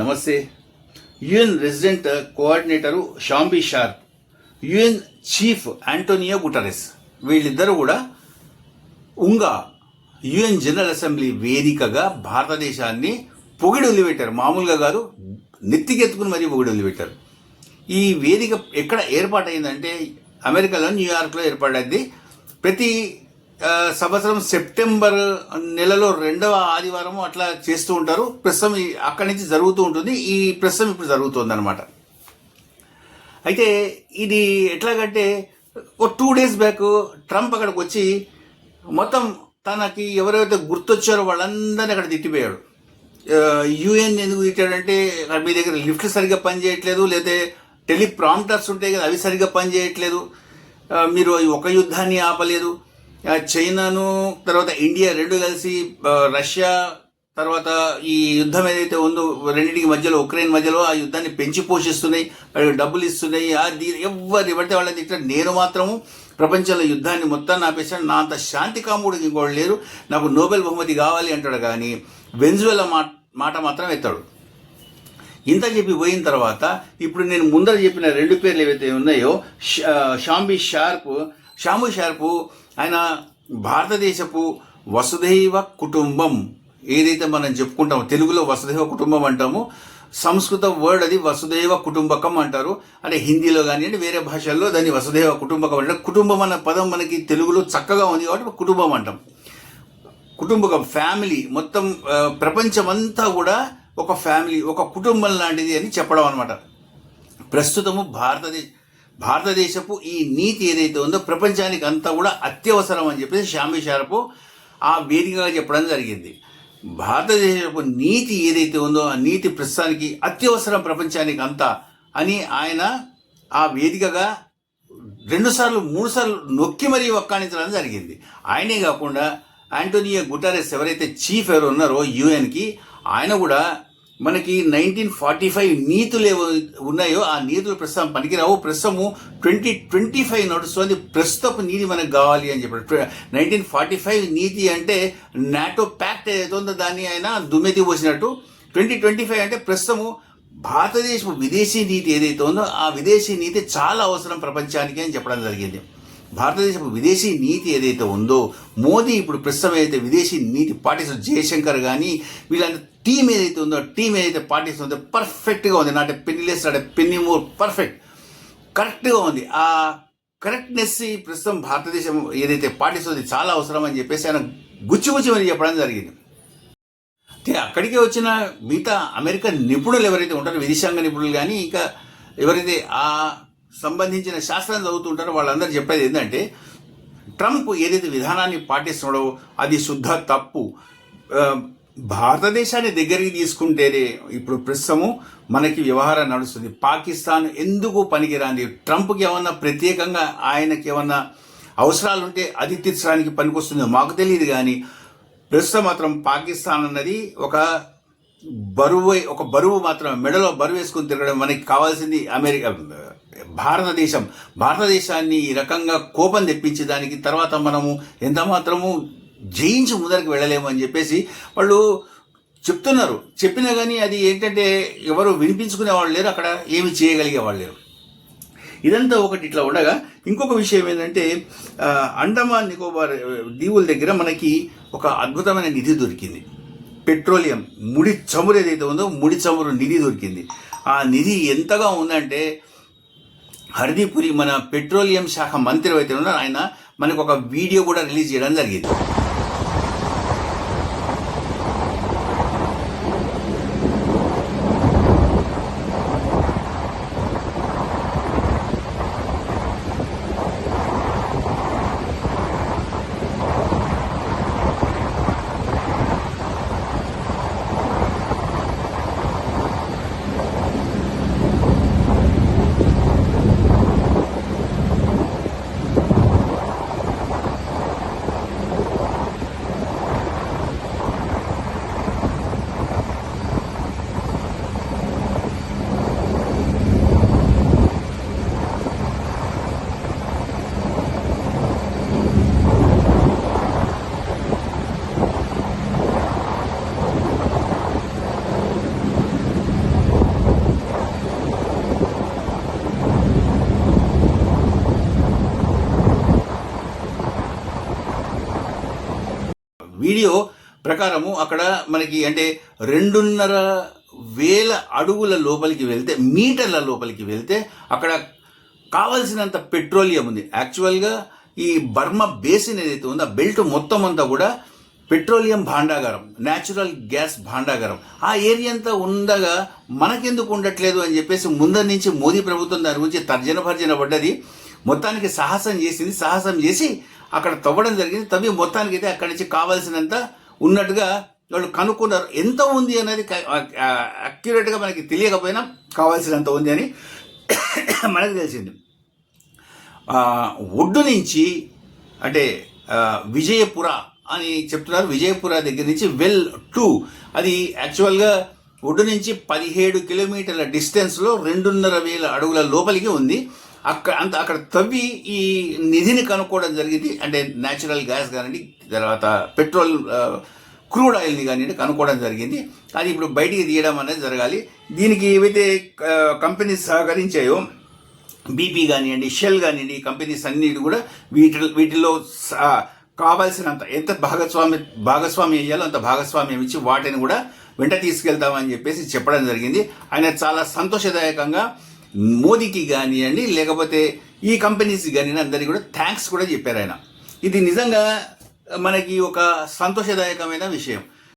నమస్తే. UN resident coordinator Shombi Sharp UN chief Antonio Guterres వీళ్ళిద్దరూ కూడా ఉంగా యుఎన్ జనరల్ అసెంబ్లీ వేదికగా భారతదేశాన్ని పొగిడి వదిలిపెట్టారు మామూలుగా కాదు నెత్తికెత్తుకుని మరీ పొగిడి వదిలిపెట్టారు ఈ వేదిక ఎక్కడ ఏర్పాటైందంటే అమెరికాలో న్యూయార్క్లో ఏర్పడింది. ప్రతి సంవత్సరం సెప్టెంబర్ నెలలో రెండవ ఆదివారం అట్లా చేస్తూ ఉంటారు. ప్రస్తుతం అక్కడి నుంచి జరుగుతూ ఉంటుంది. ఈ ప్రస్తుతం ఇప్పుడు జరుగుతుంది అనమాట అయితే ఇది ఎట్లాగంటే ఒక టూ డేస్ బ్యాక్ ట్రంప్ అక్కడికి వచ్చి మొత్తం తనకి ఎవరైతే గుర్తొచ్చారో వాళ్ళందరినీ అక్కడ తిట్టిపోయాడు. యుఎన్ ఎందుకు తిట్టాడంటే అక్కడ మీ దగ్గర లిఫ్ట్ సరిగ్గా పనిచేయట్లేదు లేదా టెలిప్రాంప్టర్స్ ఉంటాయి కదా అవి సరిగ్గా పనిచేయట్లేదు. మీరు ఒక యుద్ధాన్ని ఆపలేదు. చైనాను తర్వాత ఇండియా రెండు కలిసి రష్యా తర్వాత ఈ యుద్ధం ఏదైతే ఉందో రెండింటికి మధ్యలో ఉక్రెయిన్ మధ్యలో ఆ యుద్ధాన్ని పెంచి పోషిస్తున్నాయి డబ్బులు ఇస్తున్నాయి అది ఎవరు పడితే వాళ్ళని తిట్టారు నేను మాత్రము ప్రపంచంలో యుద్ధాన్ని మొత్తాన్ని ఆపేశాను. నా అంత శాంతి కాముడికి ఇంకోటి లేరు. నాకు నోబెల్ బహుమతి కావాలి అంటాడు కానీ వెన్జువెలా మాట మాట మాత్రం ఎత్తాడు. ఇంత చెప్పి పోయిన తర్వాత ఇప్పుడు నేను ముందర చెప్పిన రెండు పేర్లు ఏవైతే ఉన్నాయో ష- షాంబీ షార్ప్ షాంబు షార్పు ఆయన భారతదేశపు వసుధైవ కుటుంబం. ఏదైతే మనం చెప్పుకుంటామో తెలుగులో వసుధైవ కుటుంబం అంటామో సంస్కృత వర్డ్ అది వసుధైవ కుటుంబకం అంటారు. అంటే హిందీలో కానివ్వండి వేరే భాషల్లో దాన్ని వసుధైవ కుటుంబకం అంటే కుటుంబం అన్న పదం మనకి తెలుగులో చక్కగా ఉంది కాబట్టి కుటుంబం అంటాం. కుటుంబకం ఫ్యామిలీ మొత్తం ప్రపంచం ప్రపంచమంతా కూడా ఒక ఫ్యామిలీ ఒక కుటుంబం లాంటిది అని చెప్పడం అనమాట ప్రస్తుతము భారతదేశ భారతదేశపు ఈ నీతి ఏదైతే ఉందో ప్రపంచానికి అంతా కూడా అత్యవసరం అని చెప్పేసి శ్యామి షారపు ఆ వేదికగా చెప్పడం జరిగింది. భారతదేశపు నీతి ఏదైతే ఉందో ఆ నీతి ప్రస్తుతానికి అత్యవసరం ప్రపంచానికి అంతా అని ఆయన ఆ వేదికగా రెండుసార్లు మూడుసార్లు నొక్కి మరీ వక్కాణించడం జరిగింది. ఆయనే కాకుండా ఆంటోనియో గుటారెస్ ఎవరైతే చీఫ్ ఎవరు ఉన్నారో యుఎన్కి ఆయన కూడా మనకి నైన్టీన్ ఫార్టీ ఫైవ్ నీతులు ఏవో ఉన్నాయో ఆ నీతులు ప్రస్తుతం పనికిరావు. ప్రస్తుతము ట్వంటీ ట్వంటీ ఫైవ్ నడుస్తుంది. ప్రస్తుతపు నీతి మనకు కావాలి అని చెప్పాడు. నైన్టీన్ ఫార్టీ ఫైవ్ నీతి అంటే నాటో ప్యాక్ట్ ఏదైతే ఉందో దాన్ని ఆయన దుమ్మెత్తి పోసినట్టు. ట్వంటీ ట్వంటీ ఫైవ్ అంటే ప్రస్తుతము భారతదేశపు విదేశీ నీతి ఏదైతే ఉందో ఆ విదేశీ నీతి చాలా అవసరం ప్రపంచానికి అని చెప్పడం జరిగింది. భారతదేశపు విదేశీ నీతి ఏదైతే ఉందో మోదీ ఇప్పుడు ప్రస్తుతం ఏదైతే విదేశీ నీతి పాటిస్తుంది జయశంకర్ కానీ వీళ్ళంత టీం ఏదైతే ఉందో టీం ఏదైతే పాటిస్తుందో పర్ఫెక్ట్గా ఉంది. Not penniless not penny more perfect కరెక్ట్గా ఉంది. ఆ కరెక్ట్నెస్ ఈ ప్రస్తుతం భారతదేశం ఏదైతే పాటిస్తుంది చాలా అవసరం అని చెప్పేసి ఆయన గుచ్చి గుచ్చి మరి చెప్పడం జరిగింది. అయితే అక్కడికి వచ్చిన మిగతా అమెరికా నిపుణులు ఎవరైతే ఉంటారో విదేశాంగ నిపుణులు కానీ ఇంకా ఎవరైతే ఆ సంబంధించిన శాస్త్రం చదువుతుంటారో వాళ్ళందరూ చెప్పేది ఏంటంటే ట్రంప్ ఏదైతే విధానాన్ని పాటిస్తున్నాడో అది శుద్ధ తప్పు. భారతదేశాన్ని దగ్గరికి తీసుకుంటేనే ఇప్పుడు ప్రస్తుతము మనకి వ్యవహారం నడుస్తుంది. పాకిస్తాన్ ఎందుకు పనికిరాంది ట్రంప్కి ఏమన్నా ప్రత్యేకంగా ఆయనకి ఏమన్నా అవసరాలు ఉంటే అది తీర్చడానికి పనికొస్తుందో మాకు తెలియదు కానీ ప్రస్తుతం మాత్రం పాకిస్తాన్ అన్నది ఒక బరువు ఒక బరువు మాత్రం మెడలో బరువు వేసుకుని తిరగడం మనకి కావాల్సింది అమెరికా భారతదేశం. భారతదేశాన్ని ఈ రకంగా కోపం తెప్పించి దానికి తర్వాత మనము ఎంత మాత్రము జయించి ముందరికి వెళ్ళలేము అని చెప్పేసి వాళ్ళు చెప్తున్నారు. చెప్పినా కానీ అది ఏంటంటే ఎవరు వినిపించుకునే వాళ్ళు లేరు అక్కడ ఏమి చేయగలిగే వాళ్ళు లేరు. ఇదంతా ఒకటి ఇట్లా ఉండగా ఇంకొక విషయం ఏంటంటే అండమాన్ నికోబార్ దీవుల దగ్గర మనకి ఒక అద్భుతమైన నిధి దొరికింది. పెట్రోలియం ముడి చమురు ఏదైతే ఉందో ముడి చమురు నిధి దొరికింది. ఆ నిధి ఎంతగా ఉందంటే హర్దీపురి మన పెట్రోలియం శాఖ మంత్రి అయితే ఉన్నారు ఆయన మనకు ఒక వీడియో కూడా రిలీజ్ చేయడం జరిగింది. ప్రకారము అక్కడ మనకి అంటే రెండున్నర వేల అడుగుల లోపలికి వెళ్తే మీటర్ల లోపలికి వెళ్తే అక్కడ కావలసినంత పెట్రోలియం ఉంది. యాక్చువల్గా ఈ బర్మా బేసిన్ ఏదైతే ఉందో ఆ బెల్ట్ మొత్తం అంతా కూడా పెట్రోలియం భాండాగారం న్యాచురల్ గ్యాస్ భాండాగారం. ఆ ఏరియా అంతా ఉండగా మనకెందుకు ఉండట్లేదు అని చెప్పేసి ముందరి నుంచి మోదీ ప్రభుత్వం దాని గురించి తర్జన భర్జన పడ్డది. మొత్తానికి సాహసం చేసింది సాహసం చేసి అక్కడ తవ్వడం జరిగింది. తవ్వి మొత్తానికి అయితే అక్కడి నుంచి కావాల్సినంత ఉన్నట్టుగా వాళ్ళు కనుక్కున్నారు. ఎంత ఉంది అనేది అక్యురేట్గా మనకి తెలియకపోయినా కావాల్సినంత ఉంది అని మనకు తెలిసింది. ఒడ్డు నుంచి అంటే విజయపుర అని చెప్తున్నారు. విజయపుర దగ్గర నుంచి వెల్ టూ. అది యాక్చువల్గా ఒడ్డు నుంచి పదిహేడు కిలోమీటర్ల డిస్టెన్స్లో రెండున్నర వేల అడుగుల లోపలికి ఉంది. అక్కడ అంత అక్కడ తవ్వి ఈ నిధిని కనుక్కోవడం జరిగింది. అంటే న్యాచురల్ గ్యాస్ కానివ్వండి తర్వాత పెట్రోల్ క్రూడ్ ఆయిల్ని కానివ్వండి కనుక్కోవడం జరిగింది. అది ఇప్పుడు బయటికి తీయడం అనేది జరగాలి. దీనికి ఏవైతే కంపెనీస్ సహకరించాయో బీపీ కానివ్వండి షెల్ కానివ్వండి ఈ కంపెనీస్ అన్నిటి కూడా వీటి వీటిలో కావాల్సినంత ఎంత భాగస్వామి భాగస్వామ్యం ఇవ్వాలో అంత భాగస్వామ్యం ఇచ్చి వాటిని కూడా వెంట తీసుకెళ్తామని చెప్పేసి చెప్పడం జరిగింది. ఆయన చాలా సంతోషదాయకంగా మోదీకి కానివ్వండి లేకపోతే ఈ కంపెనీస్ కానీ అందరికీ కూడా థ్యాంక్స్ కూడా చెప్పారు ఆయన. ఇది నిజంగా మనకి ఒక సంతోషదాయకమైన విషయం.